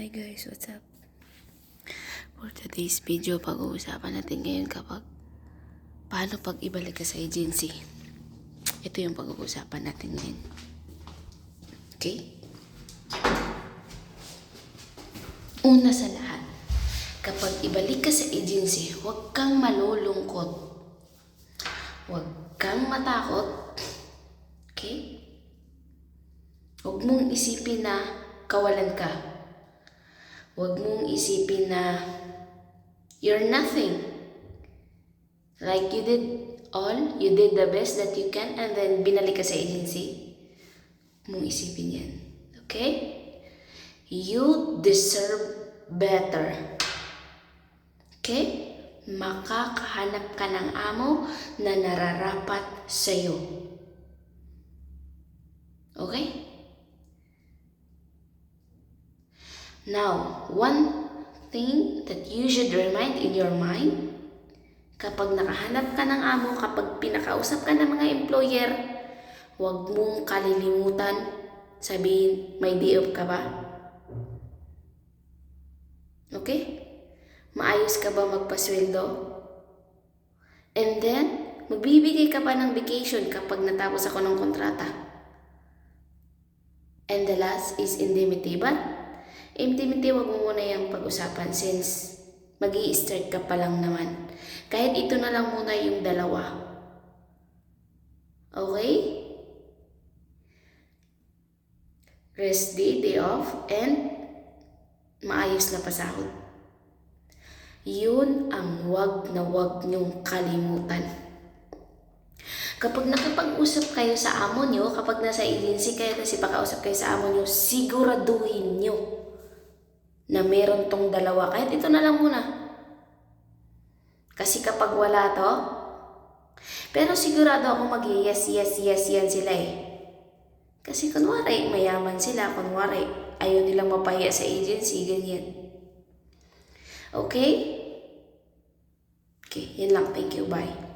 Hi guys, what's up? For today's video, pag-uusapan natin ngayon kapag paano pag ibalik ka sa agency. Ito yung pag-uusapan natin ngayon. Okay? Una sa lahat, kapag ibalik ka sa agency, huwag kang malulungkot. Huwag kang matakot. Okay? Huwag mong isipin na kawalan ka. Huwag mong isipin na you're nothing. Like you did all, you did the best that you can, and then binalik ka sa agency. Mong isipin yan. Okay? You deserve better. Okay? Makakahanap ka ng amo na nararapat sa'yo. Okay? Now, one thing that you should remind in your mind, kapag nakahanap ka ng amo, kapag pinakausap ka ng mga employer, huwag mong kalilimutan sabihin, may day off ka ba? Okay? Maayos ka ba magpasweldo? And then, magbibigay ka ba ng vacation kapag natapos ako ng kontrata? And the last is indemnity. But, indemnity, wag mo muna yung pag-usapan since mag start ka pa lang naman. Kahit ito na lang muna yung dalawa. Okay? Rest day, day off, and maayos na pasahod. Yun ang wag na wag niyong kalimutan. Kapag nakipag-usap kayo sa amo nyo, kapag nasa agency kayo kasi pakausap kayo sa amo nyo, siguraduhin nyo na meron tong dalawa. Kahit ito na lang muna. Kasi kapag wala to, pero sigurado ako mag yes, yes, yes, yan sila eh. Kasi kunwari, mayaman sila. Kunwari, ayaw nilang mapahiya sa agency, ganyan. Okay? Okay, yun lang. Thank you. Bye.